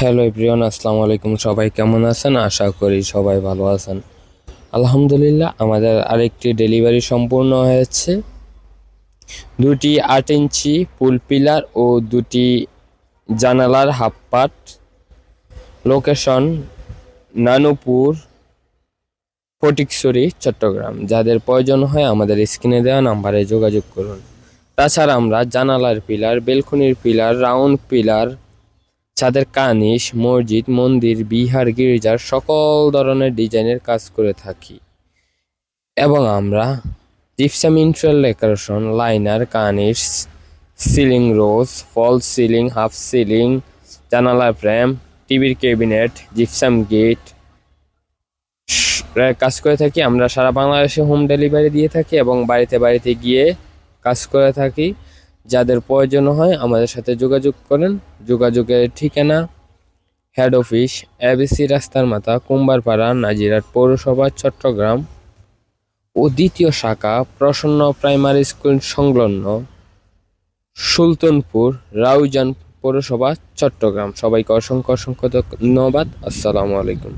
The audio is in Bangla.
হ্যালো এভরিওয়ান, আসসালামু আলাইকুম। সবাই কেমন আছেন? আশা করি সবাই ভালো আছেন। আলহামদুলিল্লাহ, আমাদের আরেকটি ডেলিভারি সম্পূর্ণ হয়েছে। দুটি আট ইঞ্চি পুল পিলার ও দুটি জানালার হাফ পাট। লোকেশন নানুপুর, ফটিকছড়ি, চট্টগ্রাম। যাদের প্রয়োজন হয় আমাদের স্ক্রিনে দেওয়া নাম্বারে যোগাযোগ করুন। তাছাড়া আমরা জানালার পিলার, বেলকনির পিলার, রাউন্ড পিলার ছাদের কানিস মসজিদ, মন্দির, বিহার, গির্জার সকল ধরনের ডিজাইনের কাজ করে থাকি। এবং আমরা gypsum interior decoration liner Kanis ceiling rose fall ceiling half ceiling জানালা ফ্রেম টিভির ক্যাবিনেট জিপসাম গেট কাজ করে থাকি। আমরা সারা বাংলাদেশে হোম ডেলিভারি দিয়ে থাকি এবং বাড়িতে বাড়িতে গিয়ে কাজ করে থাকি। যাদের প্রয়োজন হয় আমাদের সাথে যোগাযোগ করেন। যোগাযোগের ঠিকানা হেড অফিস এবিসি রাস্তার মাথা, কুম্বারপাড়া নাজিরাট পৌরসভা, চট্টগ্রাম। ও দ্বিতীয় শাখা, প্রসন্ন প্রাইমারি স্কুল সংলগ্ন সুলতানপুর, রাউজান পৌরসভা, চট্টগ্রাম। সবাইকে অসংখ্য অসংখ্য ধন্যবাদ। আসসালামু আলাইকুম।